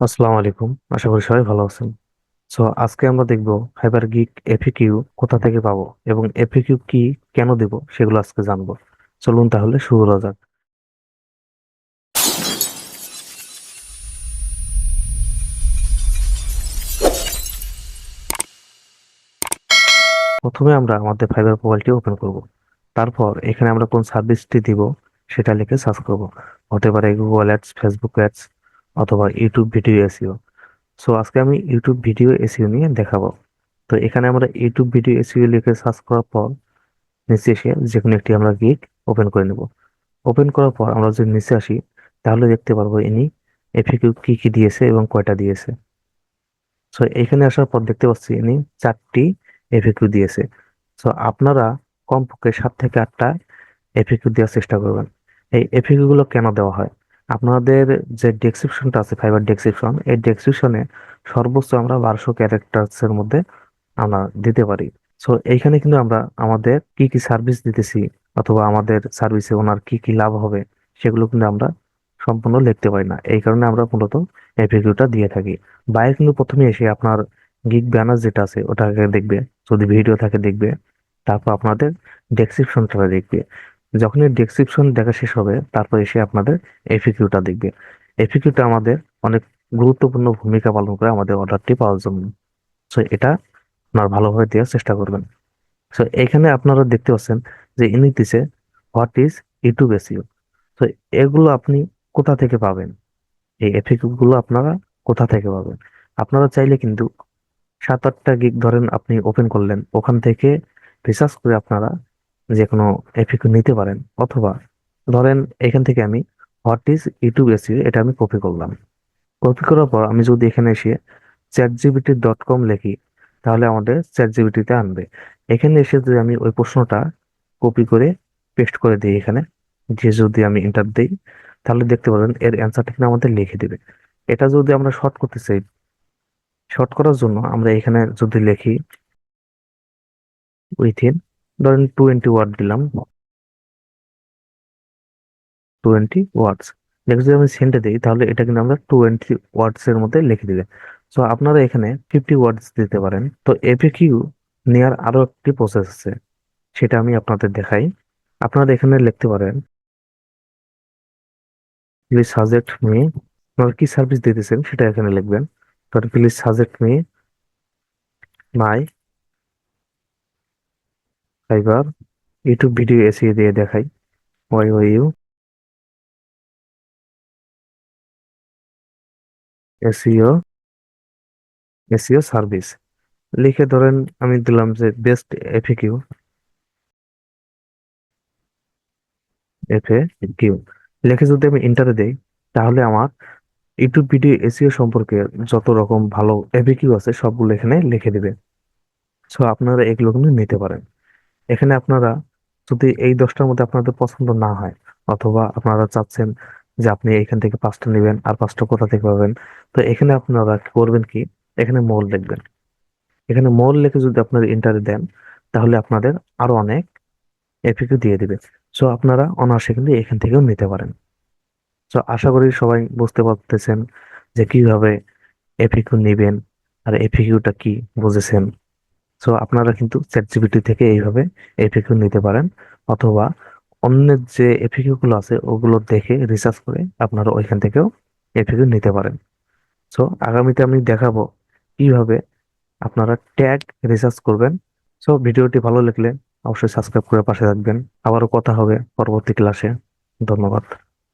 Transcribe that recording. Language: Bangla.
আসসালামু আলাইকুম। আশা করি সবাই ভালো আছেন। সো আজকে আমরা দেখব ফাইবার গিক এফিকিউ কোথা থেকে পাবো এবং এফএকিউ কি কেন দেব সেগুলো আজকে জানব। চলুন তাহলে শুরু করা যাক। প্রথমে আমরা আমাদের ফাইবার প্রোফাইলটি ওপেন করব। তারপর এখানে আমরা কোন সার্ভিসটি দিব সেটা লিখে সার্চ করব। হতে পারে গুগল অ্যাডস ফেসবুক অ্যাডস অথবা ইউটিউব ভিডিও এসিও সো আজকে আমি ইউটিউব ভিডিও এসইও নিয়ে দেখাবো। তো, এখানে আমরা ইউটিউব ভিডিও এসইও লিখে সার্চ করার পর, নিচে এসে যে কোনো একটি আমরা গিগ ওপেন করে নেব। ওপেন করার পর আমরা যদি নিচে আসি, তাহলে দেখতে পারব ইনি এফিকিউ কি কি দিয়েছে এবং কয়টা দিয়েছে। সো এখানে আসার পর দেখতে পাচ্ছি ইনি চারটি এফিকিউ দিয়েছে। সো আপনারা কমপক্ষে সাত থেকে আটটা এফিকিউ দেওয়ার চেষ্টা করবেন। এই এফিকিউ গুলো কেন দেওয়া হয়? আপনাদের যে ডেসক্রিপশনটা আছে ফাইবার ডেসক্রিপশন এই ডেসক্রিপশনে সর্বোচ্চ আমরা বারোশো ক্যারেক্টার্স এর মধ্যে আমরা দিতে পারি। সো এইখানে কিন্তু আমরা আমাদের কি কি সার্ভিস দিতেছি অথবা আমাদের সার্ভিসে ওনার কি কি লাভ হবে, সেগুলো কিন্তু আমরা সম্পূর্ণ লিখতে পারি না। এই কারণে আমরা মূলত এফিকিউটা দিয়ে থাকি। বাইরে কিন্তু প্রথমে এসে আপনার গিগ ব্যানার যেটা আছে, ওটাকে দেখবে। যদি ভিডিও থাকে, দেখবে। তারপর আপনাদের ডেসক্রিপশনটা দেখবে। যখনই ডেসক্রিপশন দেখা শেষ হবে, তারপর এসে আপনাদের এফিকিউটা দেখবে। এফিকিউটা আমাদের অনেক গুরুত্বপূর্ণ ভূমিকা পালন করে আমাদের অর্ডারটি পাওয়ার জন্য। সো এটা আপনারা ভালোভাবে দেওয়ার চেষ্টা করবেন। সো এখানে আপনারা দেখতে পাচ্ছেন যে ইনি দিছে হোয়াট ইজ ইউটিউব এসইও তো এগুলো আপনি কোথা থেকে পাবেন? এই এফিকিউগুলো আপনারা কোথা থেকে পাবেন? আপনারা চাইলে কিন্তু সাত আটটা গিগ ধরেন আপনি ওপেন করলেন, ওখান থেকে রিসার্চ করে আপনারা যে কোনো এফিকিউ নিতে পারেন অথবা ধরেন এখান থেকে আমি হোয়াট ইজ ইউটিউব এসইও এটা আমি কপি করলাম। কপি করার পর আমি যদি এখানে এসে চ্যাট জিপিটি ডট কম লিখি, তাহলে আমাদের চ্যাট জিবিটিতে আনবে। এখানে এসে যদি আমি ওই প্রশ্নটা কপি করে পেস্ট করে দিই এখানে। যে যদি আমি এন্টার দিই, তাহলে দেখতে পাবেন এর অ্যান্সারটা কিন্তু আমাদের লিখে দিবে। এটা যদি আমরা শর্ট করতে চাই শর্ট করার জন্য আমরা এখানে যদি লিখি উইথিন ধরেন টোয়েন্টি ওয়ার্ড দিলাম। টোয়েন্টি ওয়ার্ডস দেখো যদি আমি সেন্টে দিই, তাহলে এটা কিন্তু আমরা টোয়েন্টি ওয়ার্ডস এর মধ্যে লিখে দিবে। সো আপনারা এখানে ফিফটি ওয়ার্ডস দিতে পারেন। তো এফএকিউ নেওয়ার আরও একটি প্রসেস আছে। সেটা আমি আপনাদের দেখাই। আপনারা এখানে লিখতে পারেন প্লিজ সাজেক্ট মি আপনারা কি সার্ভিস দিতেছেন সেটা এখানে লিখবেন। তারপর please suggest me my Fiverr YouTube video এসিয়ে দিয়ে দেখাই। Why why you SEO SEO service. লিখে ধরেন আমি দিলাম যে বেস্ট এফএকিউ। এফএ কিউ লিখে যদি আমি ইন্টারে দেই, তাহলে আমার ইউটিউব ভিডিও এসিও সম্পর্কে যত রকম ভালো এফএকিউ আছে সবগুলো এখানে লিখে দিবে। সো আপনারা এগুলো কিন্তু নিতে পারেন। এখানে আপনারা যদি এই দশটার মধ্যে আপনাদের পছন্দ না হয়, অথবা আপনারা চাচ্ছেন যে আপনি এখান থেকে পাঁচটা নেবেন আর পাঁচটা কোথা থেকে পাবেন, তো এখানে আপনারা করবেন কি? এখানে মোল লিখবেন। এখানে মোল লিখে যদি আপনারা ইন্টারে দেন, তাহলে আপনাদের আরও অনেক এফিকিউ দিয়ে দিবে। সো আপনারা অনায়াসে কিন্তু এখান থেকেও নিতে পারেন। তো আশা করি সবাই বুঝতে পারতেছেন যে কীভাবে এফিকিউ নেবেন আর এফিকিউটা কি বুঝেছেন। সো আপনারা কিন্তু চ্যাটজিপিটি থেকে এইভাবে এফিকিউ নিতে পারেন, অথবা অন্যের যে এফিকিউ গুলো আছে, ওগুলো দেখে রিসার্চ করে আপনারা ওইখান থেকেও এফিকিউ নিতে পারেন। সো আগামীতে আমি দেখাবো কীভাবে আপনারা ট্যাগ রিসার্চ করবেন। সো ভিডিওটি ভালো লাগলে অবশ্যই সাবস্ক্রাইব করে পাশে থাকবেন। আবারও কথা হবে পরবর্তী ক্লাসে ধন্যবাদ।